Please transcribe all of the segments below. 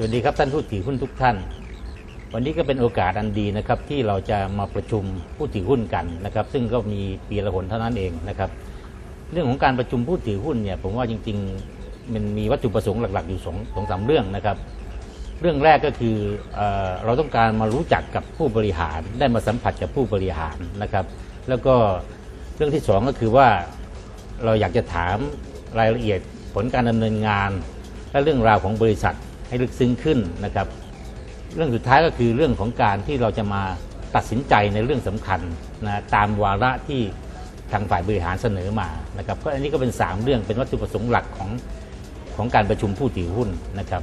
สวัสดีครับท่านผู้ถือหุ้นทุกท่าน วันนี้ก็เป็นโอกาสอันดีนะครับที่เราจะมาประชุมผู้ถือหุ้นกันนะครับ ซึ่งก็มีปีละหนเท่านั้นเองนะครับ เรื่องของการประชุมผู้ถือหุ้นเนี่ยผมว่าจริงๆมันมีวัตถุประสงค์หลัก ๆ อยู่สองสองสามเรื่องนะครับ เรื่องแรกก็คือเออเราต้องการมารู้จักกับผู้บริหาร ได้มาสัมผัสกับผู้บริหารนะครับ แล้วก็เรื่องที่สองก็คือว่าเราอยากจะถามรายละเอียดผลการดำเนินงานและเรื่องราวของบริษัท ให้ลึกซึ้งขึ้นนะครับ เรื่องสุดท้ายก็คือเรื่องของการที่เราจะมาตัดสินใจในเรื่องสำคัญนะตามวาระที่ทางฝ่ายบริหารเสนอมานะครับก็อันนี้ก็เป็น 3 เรื่องเป็นวัตถุประสงค์หลักของของการประชุมผู้ถือหุ้นนะครับ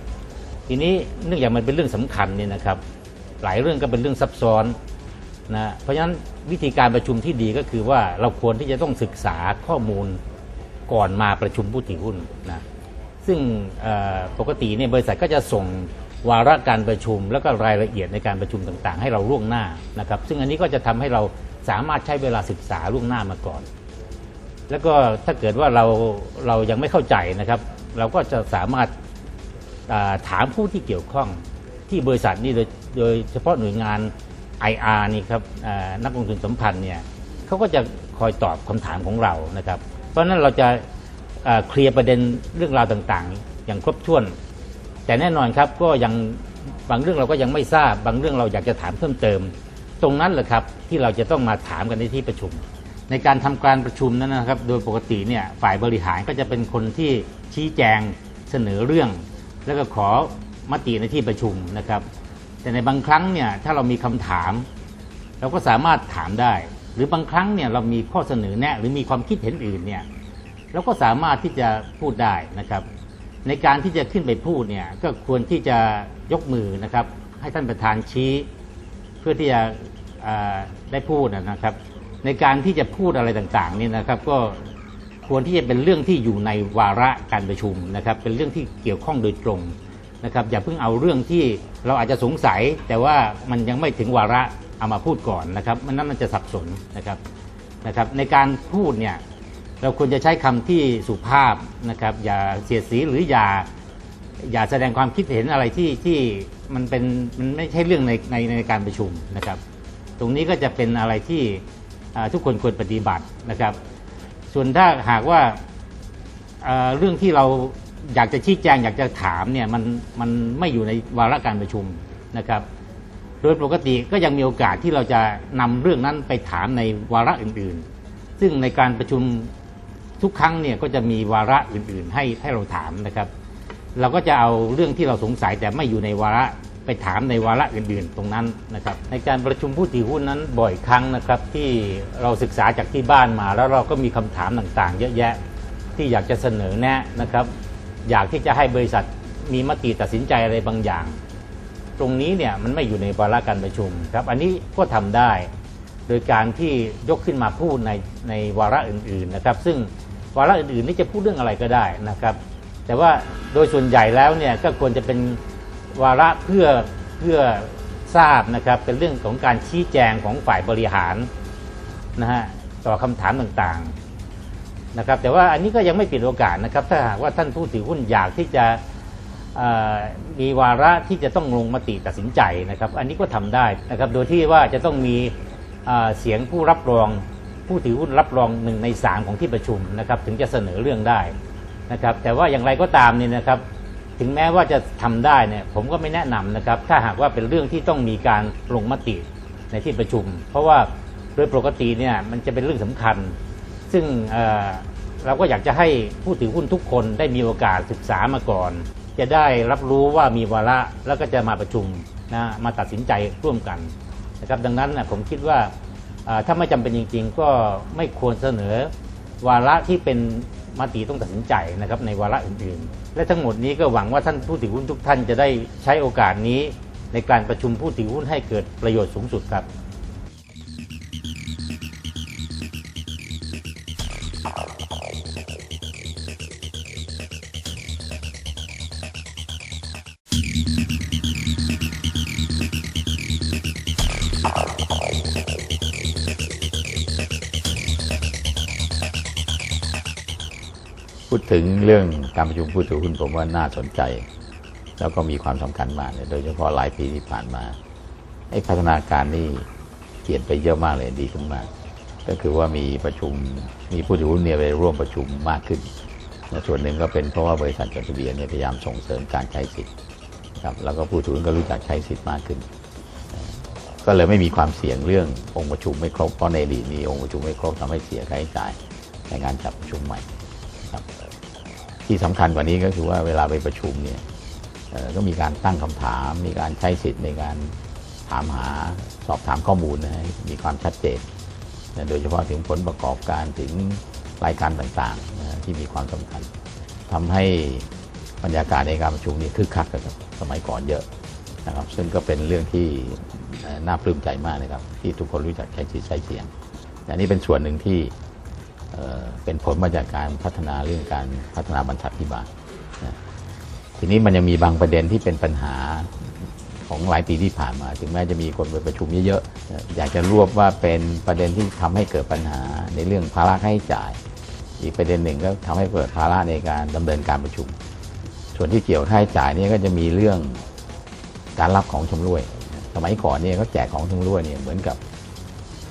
ทีนี้เนื่องจากมันเป็นเรื่องสำคัญเนี่ยนะครับ หลายเรื่องก็เป็นเรื่องซับซ้อนนะเพราะฉะนั้นวิธีการประชุมที่ดีก็คือว่าเราควรที่จะต้องศึกษาข้อมูลก่อนมาประชุมผู้ถือหุ้นนะ ซึ่งปกติเนี่ยบริษัทก็จะส่งวาระการประชุม แล้วก็รายละเอียดในการประชุมต่างๆ ให้เราล่วงหน้านะครับ ซึ่งอันนี้ก็จะทำให้เราสามารถใช้เวลาศึกษาล่วงหน้ามาก่อน แล้วก็ถ้าเกิดว่าเราเรายังไม่เข้าใจนะครับ เราก็จะสามารถาถามผู้ที่เกี่ยวข้องที่บริษัทนี่โดยโดยเฉพาะหน่วยงาน IR นี่ครับนักลงทุนสัมพันธ์เนี่ยเขาก็จะคอยตอบคำถามของเรานะครับ เพราะฉะนั้นเราจะ เคลียร์ประเด็นเรื่องราวต่างๆ อย่างครบถ้วน แต่แน่นอนครับก็ยังบางเรื่องเราก็ยังไม่ทราบ บางเรื่องเราอยากจะถามเพิ่มเติม ตรงนั้นแหละครับที่เราจะต้องมาถามกันในที่ประชุม ในการทำการประชุมนั้นนะครับ โดยปกติเนี่ยฝ่ายบริหารก็จะเป็นคนที่ชี้แจงเสนอเรื่อง แล้วก็ขอมติในที่ประชุมนะครับ แต่ในบางครั้งเนี่ยถ้าเรามีคำถาม เราก็สามารถถามได้ หรือบางครั้งเนี่ยเรามีข้อเสนอแนะหรือมีความคิดเห็นอื่นเนี่ย เราก็สามารถที่จะพูดได้นะครับ ในการที่จะขึ้นไปพูดเนี่ยก็ควรที่จะยกมือนะครับ ให้ท่านประธานชี้ เพื่อที่จะได้พูดนะครับ ในการที่จะพูดอะไรต่างๆนี่นะครับ ก็ควรที่จะเป็นเรื่องที่อยู่ในวาระการประชุมนะครับ เป็นเรื่องที่เกี่ยวข้องโดยตรงนะครับ อย่าเพิ่งเอาเรื่องที่เราอาจจะสงสัย แต่ว่ามันยังไม่ถึงวาระเอามาพูดก่อนนะครับมันนั้นมันจะสับสนนะครับนะครับ ในการพูดเนี่ย เราควรจะใช้คำที่สุภาพนะครับ อย่าเสียดสีหรืออย่าอย่าแสดงความคิดเห็นอะไรที่ที่มันเป็นมันไม่ใช่เรื่องในในในการประชุมนะครับ ตรงนี้ก็จะเป็นอะไรที่ทุกคนควรปฏิบัตินะครับ ส่วนถ้าหากว่าเอ่อเรื่องที่เราอยากจะชี้แจงอยากจะถามเนี่ยมันมันไม่อยู่ในวาระการประชุมนะครับ โดยปกติก็ยังมีโอกาสที่เราจะนำเรื่องนั้นไปถามในวาระอื่น ๆ ซึ่งในการประชุม ทุกครั้งเนี่ยก็จะมีวาระอื่น ๆ ให้ให้เราถามนะครับ เราก็จะเอาเรื่องที่เราสงสัยแต่ไม่อยู่ในวาระไปถามในวาระอื่น ๆ ตรงนั้นนะครับ ในการประชุมผู้ถือหุ้นนั้นบ่อยครั้งนะครับ ที่เราศึกษาจากที่บ้านมา แล้วเราก็มีคำถามต่างๆ เยอะแยะที่อยากจะเสนอแนะนะครับ อยากที่จะให้บริษัทมีมติตัดสินใจอะไรบางอย่าง ตรงนี้เนี่ยมันไม่อยู่ในวาระการประชุมครับอันนี้ก็ทำได้ โดยการที่ยกขึ้นมาพูดในในวาระอื่น ๆ นะครับ ซึ่ง วาระอื่นๆนี่จะพูดเรื่องอะไรก็ได้นะครับ แต่ว่าโดยส่วนใหญ่แล้วเนี่ยก็ควรจะเป็นวาระเพื่อเพื่อทราบนะครับเป็นเรื่องของการชี้แจงของฝ่ายบริหารนะฮะต่อคำถามต่างๆนะครับ แต่ว่าอันนี้ก็ยังไม่ปิดโอกาสนะครับ ถ้าหากว่าท่านผู้ถือหุ้นอยากที่จะมีวาระที่จะต้องลงมติตัดสินใจนะครับ อันนี้ก็ทำได้นะครับ โดยที่ว่าจะต้องมีเสียงผู้รับรอง ผู้ถือหุ้นรับรองหนึ่งในสามของที่ประชุมนะครับถึงจะเสนอเรื่องได้นะครับแต่ว่าอย่างไรก็ตามเนี่ยนะครับถึงแม้ว่าจะทำได้เนี่ยผมก็ไม่แนะนำนะครับถ้าหากว่าเป็นเรื่องที่ต้องมีการลงมติในที่ประชุม เพราะว่าโดยปกติเนี่ยมันจะเป็นเรื่องสำคัญ ซึ่งเออเราก็อยากจะให้ผู้ถือหุ้นทุกคนได้มีโอกาสศึกษามาก่อน จะได้รับรู้ว่ามีวาระแล้วก็จะมาประชุมนะมาตัดสินใจร่วมกันนะครับดังนั้นนะผมคิดว่า ถ้าไม่จำเป็นจริง ๆ ก็ไม่ควรเสนอวาระที่เป็นมติต้องตัดสินใจนะครับในวาระอื่นๆ และทั้งหมดนี้ก็หวังว่าท่านผู้ถือหุ้นทุกท่านจะได้ใช้โอกาสนี้ ในการประชุมผู้ถือหุ้นให้เกิดประโยชน์สูงสุดครับ พูดถึงเรื่องการประชุมผู้ถือหุ้นผมว่าน่าสนใจ แล้วก็มีความสำคัญมากเลยโดยเฉพาะหลายปีที่ผ่านมาไอ้พัฒนาการนี่เปลี่ยนไปเยอะมากเลยดีขึ้นมาก ก็คือว่ามีประชุมมีผู้ถือหุ้นเนี่ยไปร่วมประชุมมากขึ้นส่วนหนึ่งก็เป็นเพราะว่าบริษัทจดทะเบียนเนี่ยพยายามส่งเสริมการใช้สิทธิ์ครับแล้วก็ผู้ถือหุ้นก็รู้จักใช้สิทธิ์มากขึ้น ก็เลยไม่มีความเสี่ยงเรื่ององค์ประชุมไม่ครบเพราะในอดีตมีองค์ประชุมไม่ครบทำให้เสียค่าใช้จ่ายในการจัดประชุมใหม่ ที่สำคัญกว่านี้ก็คือว่าเวลาไปประชุมเนี่ยก็มีการตั้งคำถาม มีการใช้สิทธิ์ในการถามหาสอบถามข้อมูลนะมีความชัดเจนโดยเฉพาะถึงผลประกอบการถึงรายการต่างๆนะที่มีความสำคัญทำให้บรรยากาศในการประชุมนี่คึกคักกว่าสมัยก่อนเยอะนะครับซึ่งก็เป็นเรื่องที่น่าปลื้มใจมากนะครับ ที่ทุกคนรู้จักใช้สิทธิ์ใช้เสียงอันนี้เป็นส่วนหนึ่งที่ เป็นผลมาจากการพัฒนาเรื่องการพัฒนาบรรษัทพิบาลนะทีนี้มันยังมีบางประเด็นที่เป็นปัญหาของหลายปีที่ผ่านมา ถึงแม้จะมีคนไปประชุมเยอะๆ อยากจะรวบว่าเป็นประเด็นที่ทำให้เกิดปัญหาในเรื่องภาระค่าใช้จ่าย อีกประเด็นหนึ่งก็ทำให้เกิดภาระในการดำเนินการประชุม ส่วนที่เกี่ยวค่าใช้จ่ายนี่ก็จะมีเรื่องการรับของชำร่วย สมัยก่อนเนี่ยเขาแจกของชำร่วยเนี่ยเหมือนกับ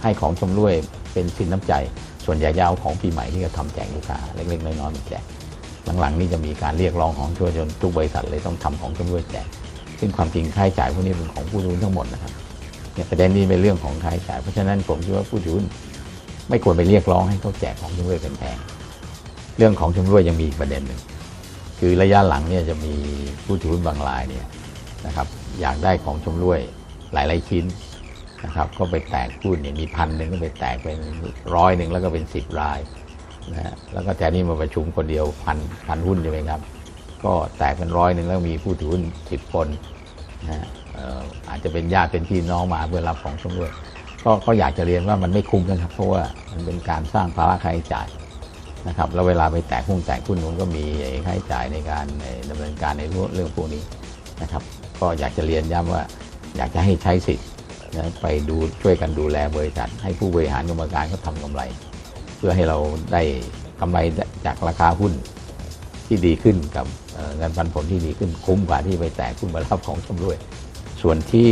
ให้ของชำร่วยเป็นสินน้ำใจ ส่วนใหญ่จะเอาของปีใหม่ที่เขาทำแจกลูกค้าเล็กๆน้อยๆมาแจกหลังๆนี่จะมีการเรียกร้องของช่วยจนทุกบริษัทเลยต้องทำของชำร่วยแจกซึ่งความจริงค่าใช้จ่ายพวกนี้เป็นของผู้ถือหุ้นทั้งหมดนะครับเนี่ยประเด็นนี้เป็นเรื่องของค่าใช้จ่ายเพราะฉะนั้นผมคิดว่าผู้ถือหุ้นไม่ควรไปเรียกร้องให้เขาแจกของชำร่วยแพงๆเรื่องของชำร่วยยังมีอีกประเด็นหนึ่งคือระยะหลังเนี่ยจะมีผู้ถือหุ้นบางรายเนี่ยนะครับอยากได้ของชำร่วยหลาย ๆ ชิ้น นะครับ ก็ไปแตกหุ้นเนี่ยมีพันหนึ่งก็ไปแตกเป็นร้อยหนึ่งแล้วก็เป็นสิบรายนะฮะแล้วก็แต่นี่มาประชุมคนเดียวพันพันหุ้นใช่ไหมครับ ก็แตกเป็นร้อยหนึ่งแล้วมีผู้ถือหุ้นสิบคนนะฮะอาจจะเป็นญาติเป็นพี่น้องมาเพื่อรับของชำร่วยก็ก็อยากจะเรียนว่ามันไม่คุ้มนะครับ เพราะว่ามันเป็นการสร้างภาระค่าใช้จ่ายนะครับแล้วเวลาไปแตกหุ้นแตกหุ้นนู้นก็มีค่าใช้จ่ายในการเอ่อดำเนินการในเรื่องเรื่องพวกนี้นะครับ ก็อยากจะเรียนย้ำว่าอยากจะให้ใช้สิทธิ์ นะไปดูช่วยกันดูแลบริษัท ให้ผู้บริหารกรรมการเขาทำกำไร เพื่อให้เราได้กำไรจากราคาหุ้นที่ดีขึ้นกับเงินปันผลที่ดีขึ้นคุ้มกว่าที่ไปแตกหุ้นมารับของชำร่วย ส่วนที่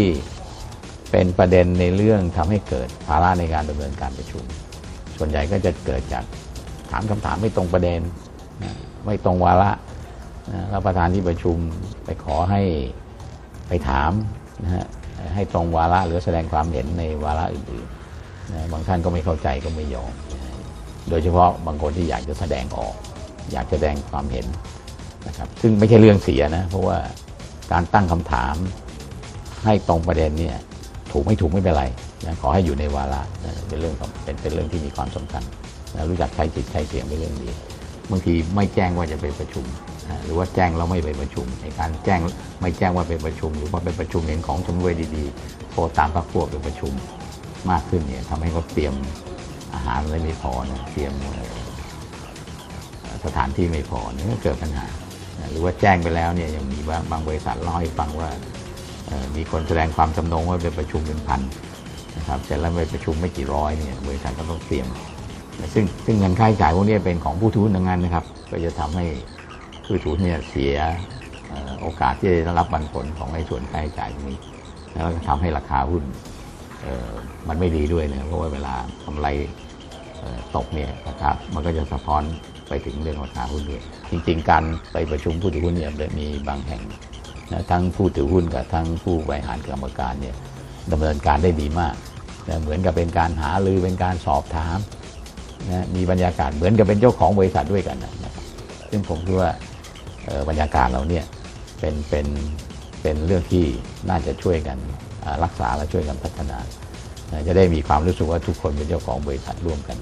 เป็นประเด็นในเรื่องทำให้เกิดภาระในการดำเนินการประชุม ส่วนใหญ่ก็จะเกิดจากถามคำถามไม่ตรงประเด็น ไม่ตรงวาระนะแล้วประธานที่ประชุมไปขอให้ไปถามนะฮะ ให้ตรงวาระหรือแสดงความเห็นในวาระอื่นๆบางท่านก็ไม่เข้าใจก็ไม่ยอม โดยเฉพาะบางคนที่อยากจะแสดงออก อยากจะแสดงความเห็นนะครับซึ่งไม่ใช่เรื่องเสียนะ เพราะว่าการตั้งคำถามให้ตรงประเด็นเนี่ยถูกไม่ถูกไม่เป็นไรนะขอให้อยู่ในวาระนะเป็นเรื่องเป็นเป็นเรื่องที่มีความสำคัญนะรู้จักใช้จิตใช้เสียงเป็นเรื่องดีบางทีไม่แจ้งว่าจะไปประชุม หรือว่าแจ้งเราไม่ไปประชุมในการแจ้งไม่แจ้งว่าไปประชุม หรือว่าไปประชุมเห็นของชำร่วยดีๆโทรตามพรรคพวกไปประชุมมากขึ้นเนี่ยทำให้เขาเตรียมอาหารอะไรไม่พอนะเตรียมสถานที่ไม่พอเนี่ยก็เกิดปัญหา หรือว่าแจ้งไปแล้วเนี่ยยังมีบางบางบริษัทเล่าให้ฟังว่ามีคนแสดงความจำนงว่าไปประชุมเป็นพันนะครับเสร็จแล้วไปประชุมไม่กี่ร้อยเนี่ยบริษัทก็ต้องเตรียมซึ่งซึ่งเงินค่าใช้จ่ายพวกนี้เป็นของผู้ถือหุ้นทั้งนั้นนะครับ ก็จะทำให้ ผู้ถือหุ้นเนี่ยเสียโอกาสที่จะรับปันผลของในส่วนค่าใช้จ่ายตรงนี้ แล้วก็ทำให้ราคาหุ้นมันไม่ดีด้วยนะเพราะว่าเวลากำไรตกเนี่ยนะครับมันก็จะสะท้อนไปถึงเรื่องราคาหุ้นด้วย จริง ๆ การไปประชุมผู้ถือหุ้นเนี่ยมีบางแห่งนะทั้งผู้ถือหุ้นกับทั้งผู้บริหารกรรมการเนี่ยดำเนินการได้ดีมากนะเหมือนกับเป็นการหารือเป็นการสอบถามนะมีบรรยากาศเหมือนกับเป็นเจ้าของบริษัทด้วยกันนะครับซึ่งผมคิดว่า บรรยากาศเราเนี่ยเป็นเป็นเป็นเรื่องที่น่าจะช่วยกันรักษาและช่วยกันพัฒนา จะได้มีความรู้สึกว่าทุกคนเป็นเจ้าของบริษัทร่วมกัน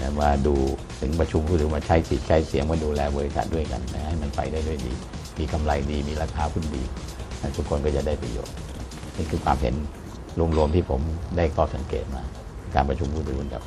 นะมาดูถึงประชุมผู้ถือมาใช้สิทธิ์ใช้เสียงมาดูแลบริษัทด้วยกันนะให้มันไปได้ด้วยดี มีกำไรดีมีราคาหุ้นดีนะทุกคนก็จะได้ประโยชน์ นี่คือความเห็นรวมๆที่ผมได้ข้อสังเกตมา การประชุมผู้ถือหุ้นครับ